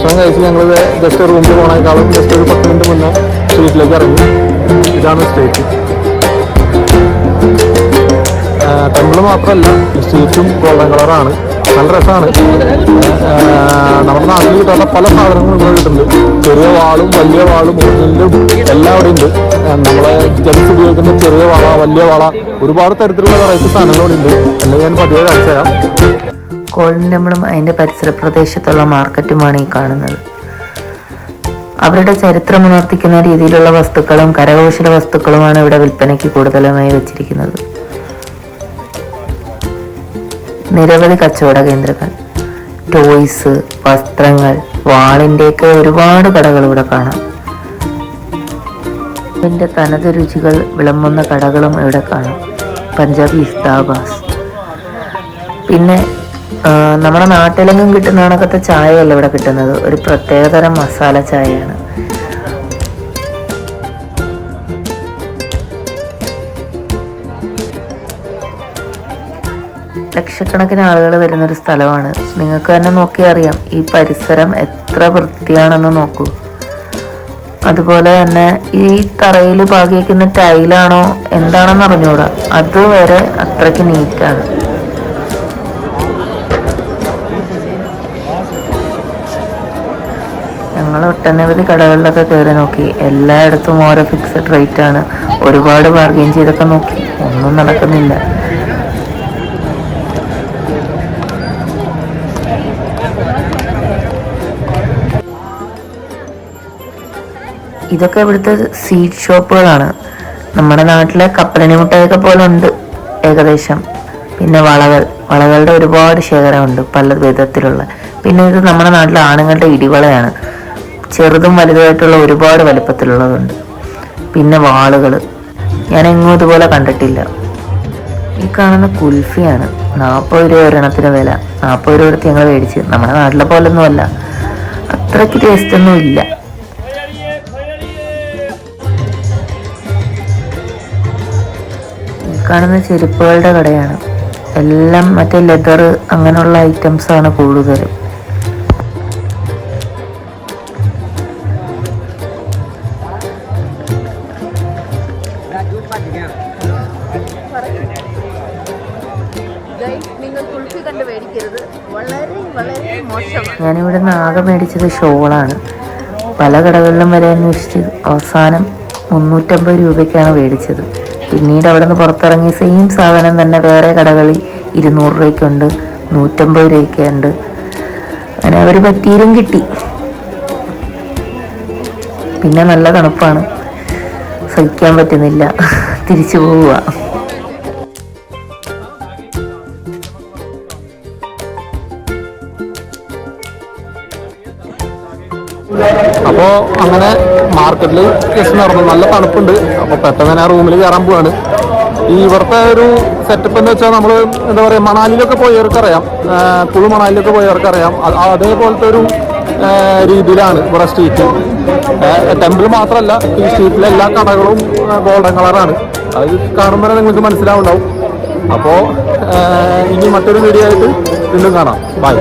ഭക്ഷണം കഴിച്ച് ഞങ്ങൾ ജസ്റ്റ് റൂമിൽ പോകണേക്കാളും ജസ്റ്റ് ഒരു പത്ത് മിനിറ്റ് മുന്നേ സ്ട്രീറ്റിലേക്ക് ഇറങ്ങി. ഇതാണ് സ്ട്രീറ്റ് ടെമ്പിൾ മാത്രമല്ല സ്ട്രീറ്റും ഗോൾഡൻ കളറാണ് നല്ല രസമാണ് നമ്മുടെ നാട്ടിൽ കിട്ടാത്ത പല സാധനങ്ങളും ഇവിടെ കിട്ടുന്നുണ്ട്. ചെറിയ വാളും വലിയ വാളും ഒറിജിനലും എല്ലാം അവിടെ ഉണ്ട്. നമ്മളെ ജെൻസ് ഉപയോഗിക്കുന്ന ചെറിയ വള വലിയ വള ഒരുപാട് തരത്തിലുള്ള വെറൈറ്റി സാധനങ്ങൾ അല്ലെങ്കിൽ ഞാൻ പതിയെ കാണിച്ചു തരാം ടെമ്പിളും അതിന്റെ പരിസര പ്രദേശത്തുള്ള മാർക്കറ്റുമാണ് ഈ കാണുന്നത്. അവരുടെ ചരിത്രം ഉണർത്തിക്കുന്ന രീതിയിലുള്ള വസ്തുക്കളും കരകൗശല വസ്തുക്കളുമാണ് ഇവിടെ വിൽപ്പനയ്ക്ക് കൂടുതലുമായി വെച്ചിരിക്കുന്നത്. നിരവധി കച്ചവട കേന്ദ്രങ്ങൾ ടോയ്സ് വസ്ത്രങ്ങൾ വാളിന്റെയൊക്കെ ഒരുപാട് കടകൾ ഇവിടെ കാണാം. ഇതിന്റെ തനത് രുചികൾ വിളമ്പുന്ന കടകളും ഇവിടെ കാണാം. പഞ്ചാബി ഇസ്താബാസ് പിന്നെ നമ്മുടെ നാട്ടിലെങ്ങും കിട്ടുന്ന കണക്കത്തെ ചായയല്ല ഇവിടെ കിട്ടുന്നത്. ഒരു പ്രത്യേകതരം മസാല ചായയാണ്. ലക്ഷക്കണക്കിന് ആളുകൾ വരുന്ന ഒരു സ്ഥലമാണ്. നിങ്ങൾക്ക് തന്നെ നോക്കി അറിയാം. ഈ പരിസരം എത്ര വൃത്തിയാണെന്ന് നോക്കൂ. അതുപോലെ തന്നെ ഈ തറയിൽ ഭാഗിക്കുന്ന ടൈലാണോ എന്താണെന്ന് അറിഞ്ഞുകൂടാ. അതുവരെ അത്രയ്ക്ക് നീറ്റാണ് ഒട്ടനവധി കടകളിലൊക്കെ കയറി നോക്കി. എല്ലായിടത്തും ഓരോ ഫിക്സഡ് റേറ്റ് ആണ്. ഒരുപാട് ബാർഗെയിൻ ചെയ്തൊക്കെ നോക്കി. ഒന്നും നടക്കുന്നില്ല. ഇതൊക്കെ ഇവിടുത്തെ സീഡ് ഷോപ്പുകളാണ് നമ്മുടെ നാട്ടിലെ കപ്പലണി മുട്ടായൊക്കെ പോലെ ഉണ്ട് ഏകദേശം. പിന്നെ വളകൾ. വളകളുടെ ഒരുപാട് ശേഖരമുണ്ട് പല വിധത്തിലുള്ള പിന്നെ ഇത് നമ്മുടെ നാട്ടിലെ ആണുങ്ങളുടെ ഇടിവളയാണ്. ചെറുതും വലുതുമായിട്ടുള്ള ഒരുപാട് വലിപ്പത്തിലുള്ളതുണ്ട്. പിന്നെ വാളുകൾ ഞാൻ എങ്ങും ഇതുപോലെ കണ്ടിട്ടില്ല. ഈ കാണുന്ന കുൽഫിയാണ്. നാൽപ്പത് രൂപ ഒരെണ്ണത്തിന് വില. നാൽപ്പത് രൂപ എടുത്ത് ഞങ്ങൾ മേടിച്ച്. നമ്മുടെ നാട്ടിലെ പോലൊന്നും അല്ല. അത്രയ്ക്ക് ടേസ്റ്റ് ഒന്നും ഇല്ല. ഈ കാണുന്ന ചെരുപ്പുകളുടെ കടയാണ്. എല്ലാം മറ്റേ ലെതർ അങ്ങനെയുള്ള ഐറ്റംസാണ് കൂടുതലും. മോശമാണ് ഞാനിവിടെ നിന്ന് ആകെ മേടിച്ചത് ഷോളാണ്. പല കടകളിലും വരെ അന്വേഷിച്ച് അവസാനം മുന്നൂറ്റമ്പത് രൂപയ്ക്കാണ് മേടിച്ചത്. പിന്നീട് അവിടെ നിന്ന് പുറത്തിറങ്ങി സെയിം സാധനം തന്നെ വേറെ കടകളിൽ ഇരുന്നൂറ് രൂപയ്ക്കുണ്ട് നൂറ്റമ്പത് രൂപയ്ക്കുണ്ട്. അങ്ങനെ അവർ പറ്റിയിലും കിട്ടി. പിന്നെ നല്ല തണുപ്പാണ്. സഹിക്കാൻ പറ്റുന്നില്ല. തിരിച്ചു പോവുക. അപ്പോൾ അങ്ങനെ മാർക്കറ്റിൽ കേസ് നടന്നു. നല്ല തണുപ്പുണ്ട്. അപ്പോൾ പെട്ടെന്ന് തന്നെ റൂമിൽ കയറാൻ പോവാണ്. ഈ ഇവിടുത്തെ ഒരു സെറ്റപ്പ് എന്ന് വെച്ചാൽ നമ്മൾ എന്താ പറയുക മണാലിയിലൊക്കെ പോയവർക്കറിയാം. കുളു മണാലിയിലൊക്കെ പോയവർക്കറിയാം. അത് അതേപോലത്തെ ഒരു രീതിയിലാണ് ഇവിടെ സ്ട്രീറ്റ് ടെമ്പിൾ മാത്രമല്ല ഈ സ്ട്രീറ്റിലെ എല്ലാ കടകളും ഗോൾഡൻ കളറാണ് അത് കാണുമ്പോൾ നിങ്ങൾക്ക് മനസ്സിലാവുണ്ടാവും. അപ്പോൾ ഇനി മറ്റൊരു വീഡിയോ ആയിട്ട് വീണ്ടും കാണാം. ബൈ